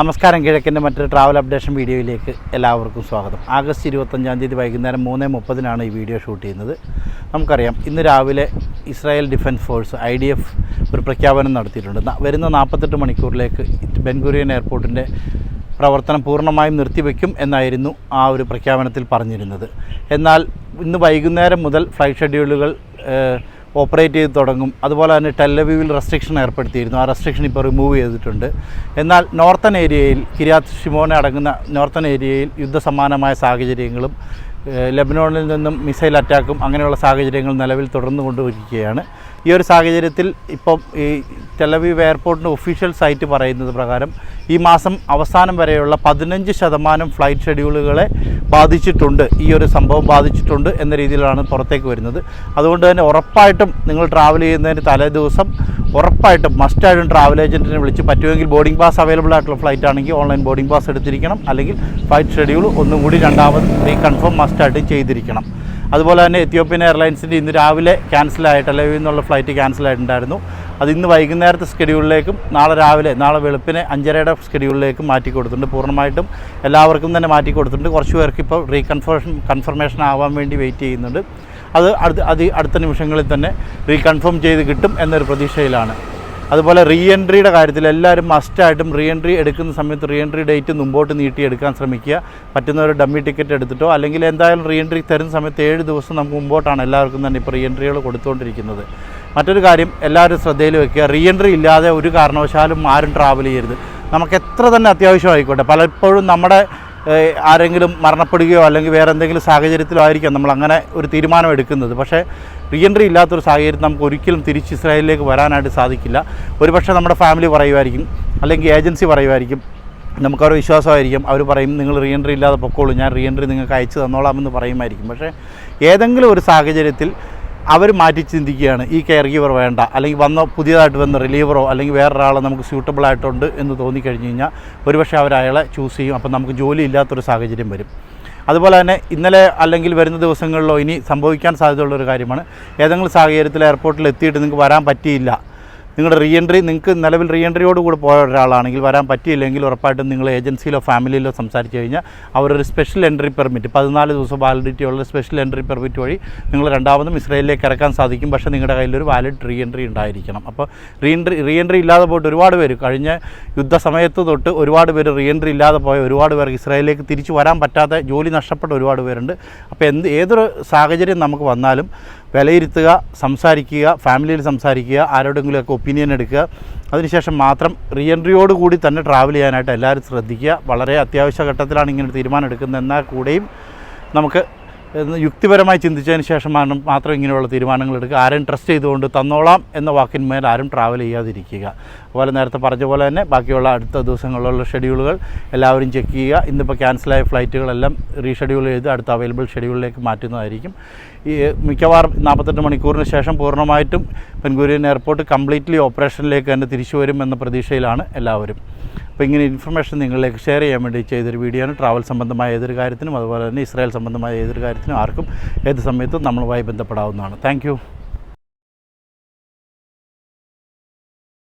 നമസ്കാരം കിഴക്കിന്റെ മറ്റൊരു travel updation വീഡിയോയിലേക്ക് എല്ലാവർക്കും സ്വാഗതം. ആഗസ്റ്റ് ഇരുപത്തഞ്ചാം തീയതി വൈകുന്നേരം മൂന്ന് മുപ്പതിനാണ് ഈ വീഡിയോ ഷൂട്ട് ചെയ്യുന്നത്. നമുക്കറിയാം ഇന്ന് രാവിലെ Israel defence force I D F ഒരു പ്രഖ്യാപനം നടത്തിയിട്ടുണ്ട്. വരുന്ന നാൽപ്പത്തെട്ട് മണിക്കൂറിലേക്ക് ബെൻഗുരിയൻ എയർപോർട്ടിന്റെ പ്രവർത്തനം പൂർണമായും നിർത്തിവെക്കും എന്നായിരുന്നു ആ ഒരു പ്രഖ്യാപനത്തിൽ പറഞ്ഞിരുന്നത്. എന്നാൽ ഇന്ന് വൈകുന്നേരം മുതൽ ഫ്ലൈറ്റ് ഷെഡ്യൂളുകൾ ഓപ്പറേറ്റ് ചെയ്ത് തുടങ്ങും. അതുപോലെ തന്നെ ടെല്ലവീവിൽ റെസ്ട്രിക്ഷൻ ഏർപ്പെടുത്തിയിരുന്നു. ആ റെസ്ട്രിക്ഷൻ ഇപ്പോൾ റിമൂവ് ചെയ്തിട്ടുണ്ട്. എന്നാൽ നോർത്തൺ ഏരിയയിൽ കിരാത്ത് ഷിമോനെ അടങ്ങുന്ന നോർത്തൺ ഏരിയയിൽ യുദ്ധസമാനമായ സാഹചര്യങ്ങളും ലെബനോണിൽ നിന്നും മിസൈൽ അറ്റാക്കും അങ്ങനെയുള്ള സാഹചര്യങ്ങൾ നിലവിൽ തുടർന്നു കൊണ്ടിരിക്കുകയാണ് ഈ ഒരു സാഹചര്യത്തിൽ ഇപ്പം ഈ ടെലവീവ് എയർപോർട്ടിന്റെ ഒഫീഷ്യൽ സൈറ്റ് പറയുന്നത് പ്രകാരം ഈ മാസം അവസാനം വരെയുള്ള പതിനഞ്ച് ശതമാനം ഫ്ലൈറ്റ് ഷെഡ്യൂളുകളെ ബാധിച്ചിട്ടുണ്ട്. ഈ ഒരു സംഭവം ബാധിച്ചിട്ടുണ്ട് എന്ന രീതിയിലാണ് പുറത്തേക്ക് വരുന്നത്. അതുകൊണ്ട് തന്നെ ഉറപ്പായിട്ടും നിങ്ങൾ ട്രാവൽ ചെയ്യുന്നതിന് തലേ ദിവസം ഉറപ്പായിട്ടും മസ്റ്റായിട്ടും ട്രാവൽ ഏജന്റിനെ വിളിച്ച് പറ്റുമെങ്കിൽ ബോർഡിംഗ് പാസ് അവൈലബിൾ ആയിട്ടുള്ള ഫ്ലൈറ്റ് ആണെങ്കിൽ ഓൺലൈൻ ബോർഡിംഗ് പാസ് എടുത്തിരിക്കണം. അല്ലെങ്കിൽ ഫ്ലൈറ്റ് ഷെഡ്യൂൾ ഒന്നും കൂടി രണ്ടാമത് റീകൺഫേം മസ്റ്റായിട്ടും ചെയ്തിരിക്കണം. അതുപോലെ തന്നെ എത്യോപ്യൻ എയർലൈൻസിന്റെ ഇന്ന് രാവിലെ ക്യാൻസലായി ടെലവിൽ നിന്നുള്ള ഫ്ലൈറ്റ് ക്യാൻസലായിട്ടുണ്ടായിരുന്നു അത് ഇന്ന് വൈകുന്നേരത്തെ സ്കെഡ്യൂളിലേക്കും നാളെ രാവിലെ നാളെ വെളുപ്പിന് അഞ്ചരയുടെ സ്കെഡ്യൂളിലേക്കും മാറ്റി കൊടുത്തിട്ടുണ്ട്. പൂർണമായിട്ടും എല്ലാവർക്കും തന്നെ മാറ്റി കൊടുത്തിട്ടുണ്ട്. കുറച്ച് പേർക്ക് ഇപ്പോൾ റീകൺഫർമേഷൻ കൺഫർമേഷൻ ആവാൻ വേണ്ടി വെയിറ്റ് ചെയ്യുന്നുണ്ട്. അത് അടുത്ത അത് അടുത്ത നിമിഷങ്ങളിൽ തന്നെ റീകൺഫേം ചെയ്ത് കിട്ടും എന്നൊരു പ്രതീക്ഷയിലാണ്. അതുപോലെ റീ എൻട്രിയുടെ കാര്യത്തിൽ എല്ലാവരും മസ്റ്റായിട്ടും റീ എൻട്രി എടുക്കുന്ന സമയത്ത് റീ എൻട്രി ഡേറ്റ് മുമ്പോട്ട് നീട്ടി എടുക്കാൻ ശ്രമിക്കുക. പറ്റുന്ന ഒരു ഡമ്മി ടിക്കറ്റ് എടുത്തിട്ടോ അല്ലെങ്കിൽ എന്തായാലും റീ എൻട്രി തരുന്ന സമയത്ത് ഏഴ് ദിവസം നമുക്ക് മുമ്പോട്ടാണ് എല്ലാവർക്കും തന്നെ ഇപ്പോൾ റീ എൻട്രികൾ കൊടുത്തുകൊണ്ടിരിക്കുന്നത് മറ്റൊരു കാര്യം എല്ലാവരും ശ്രദ്ധയിൽ വെക്കുക. റീ എൻട്രി ഇല്ലാതെ ഒരു കാരണവശാലും ആരും ട്രാവൽ ചെയ്യരുത്. നമുക്ക് എത്ര തന്നെ അത്യാവശ്യമായിക്കോട്ടെ പലപ്പോഴും നമ്മുടെ ആരെങ്കിലും മരണപ്പെടുകയോ അല്ലെങ്കിൽ വേറെ എന്തെങ്കിലും സാഹചര്യത്തിലോ ആയിരിക്കാം നമ്മൾ അങ്ങനെ ഒരു തീരുമാനം എടുക്കുന്നത്. പക്ഷേ റീഎൻട്രി ഇല്ലാത്തൊരു സാഹചര്യത്തിൽ നമുക്ക് ഒരിക്കലും തിരിച്ച് ഇസ്രായേലിലേക്ക് വരാനായിട്ട് സാധിക്കില്ല. ഒരുപക്ഷെ നമ്മുടെ ഫാമിലി പറയുമായിരിക്കും അല്ലെങ്കിൽ ഏജൻസി പറയുമായിരിക്കും നമുക്കവർ വിശ്വാസമായിരിക്കും. അവർ പറയും നിങ്ങൾ റീഎൻട്രി ഇല്ലാതെ പൊക്കോളൂ. ഞാൻ റീഎൻട്രി നിങ്ങൾക്ക് അയച്ചു തന്നോളാമെന്ന് പറയുമായിരിക്കും. പക്ഷേ ഏതെങ്കിലും ഒരു സാഹചര്യത്തിൽ അവർ മാറ്റി ചിന്തിക്കുകയാണ് ഈ കെയർ ഗീവർ വേണ്ട. അല്ലെങ്കിൽ വന്ന പുതിയതായിട്ട് വന്ന റിലീവറോ അല്ലെങ്കിൽ വേറൊരാളെ നമുക്ക് സ്യൂട്ടബിൾ ആയിട്ടുണ്ട് എന്ന് തോന്നിക്കഴിഞ്ഞ് കഴിഞ്ഞാൽ ഒരുപക്ഷെ അവർ അയാളെ ചൂസ് ചെയ്യും. അപ്പം നമുക്ക് ജോലി ഇല്ലാത്തൊരു സാഹചര്യം വരും. അതുപോലെ തന്നെ ഇന്നലെ അല്ലെങ്കിൽ വരുന്ന ദിവസങ്ങളിലോ ഇനി സംഭവിക്കാൻ സാധ്യതയുള്ള ഒരു കാര്യമാണ് ഏതെങ്കിലും സാഹചര്യത്തിൽ എയർപോർട്ടിൽ എത്തിയിട്ട് നിങ്ങൾക്ക് വരാൻ പറ്റിയില്ല നിങ്ങളുടെ റീ എൻട്രി നിങ്ങൾക്ക് നിലവിൽ റീ എൻട്രിയോട് കൂടെ പോയ ഒരാളാണെങ്കിൽ വരാൻ പറ്റിയില്ലെങ്കിൽ ഉറപ്പായിട്ടും നിങ്ങൾ ഏജൻസിയിലോ ഫാമിലിയിലോ സംസാരിച്ച് കഴിഞ്ഞാൽ അവരൊരു സ്പെഷ്യൽ എൻട്രി പെർമിറ്റ് പതിനാല് ദിവസം വാലിഡിറ്റി ഉള്ള സ്പെഷ്യൽ എൻട്രി പെർമിറ്റ് വഴി നിങ്ങൾ രണ്ടാമതും ഇസ്രയേലിലേക്ക് ഇറക്കാൻ സാധിക്കും. പക്ഷേ നിങ്ങളുടെ കയ്യിലൊരു വാലിഡ് റീ എൻട്രി ഉണ്ടായിരിക്കണം. അപ്പോൾ റീ എൻട്രി റീ എൻട്രി ഇല്ലാതെ പോയിട്ട് ഒരുപാട് പേര് കഴിഞ്ഞ യുദ്ധസമയത്ത് തൊട്ട് ഒരുപാട് പേര് റീ എൻട്രി ഇല്ലാതെ പോയ ഒരുപാട് പേർക്ക് ഇസ്രയേലിലേക്ക് തിരിച്ചു വരാൻ പറ്റാത്ത ജോലി നഷ്ടപ്പെട്ട ഒരുപാട് പേരുണ്ട്. അപ്പോൾ എന്ത് ഏതൊരു സാഹചര്യം നമുക്ക് വന്നാലും വിലയിരുത്തുക സംസാരിക്കുക ഫാമിലിയിൽ സംസാരിക്കുക ആരോടെങ്കിലുമൊക്കെ ഒപ്പീനിയൻ എടുക്കുക. അതിനുശേഷം മാത്രം റീ എൻട്രിയോട് കൂടി തന്നെ ട്രാവൽ ചെയ്യാനായിട്ട് എല്ലാവരും ശ്രദ്ധിക്കുക. വളരെ അത്യാവശ്യ ഘട്ടത്തിലാണ് ഇങ്ങനെ തീരുമാനം എടുക്കുന്നത് എന്നാൽ കൂടെയും നമുക്ക് എന്ന് യുക്തിപരമായി ചിന്തിച്ചതിന് ശേഷം മാത്രം ഇങ്ങനെയുള്ള തീരുമാനങ്ങൾ എടുക്കുക. ആരും ട്രസ്റ്റ് ചെയ്തുകൊണ്ട് തന്നോളാം എന്ന വാക്കിന്മേൽ ആരും ട്രാവൽ ചെയ്യാതിരിക്കുക. അതുപോലെ നേരത്തെ പറഞ്ഞ പോലെ തന്നെ ബാക്കിയുള്ള അടുത്ത ദിവസങ്ങളിലുള്ള ഷെഡ്യൂളുകൾ എല്ലാവരും ചെക്ക് ചെയ്യുക. ഇന്നിപ്പോൾ ക്യാൻസലായ ഫ്ലൈറ്റുകളെല്ലാം റീഷെഡ്യൂൾ ചെയ്ത് അടുത്ത അവൈലബിൾ ഷെഡ്യൂളിലേക്ക് മാറ്റുന്നതായിരിക്കും. ഈ മിക്കവാറും നാൽപ്പത്തെട്ട് മണിക്കൂറിന് ശേഷം പൂർണമായിട്ടും പെൻഗുരിയൻ എയർപോർട്ട് കംപ്ലീറ്റ്ലി ഓപ്പറേഷനിലേക്ക് തന്നെ തിരിച്ചു വരും എന്ന പ്രതീക്ഷയിലാണ് എല്ലാവരും. അപ്പോൾ ഇങ്ങനെ ഇൻഫർമേഷൻ നിങ്ങളിലേക്ക് ഷെയർ ചെയ്യാൻ വേണ്ടി ചെയ്തൊരു വീഡിയോ ആണ്. ട്രാവൽ സംബന്ധമായ ഏതൊരു കാര്യത്തിനും അതുപോലെ തന്നെ ഇസ്രായേൽ സംബന്ധമായ ഏതൊരു കാര്യത്തിനും ആർക്കും ഏത് സമയത്തും നമ്മളുമായി ബന്ധപ്പെടാവുന്നതാണ്. താങ്ക്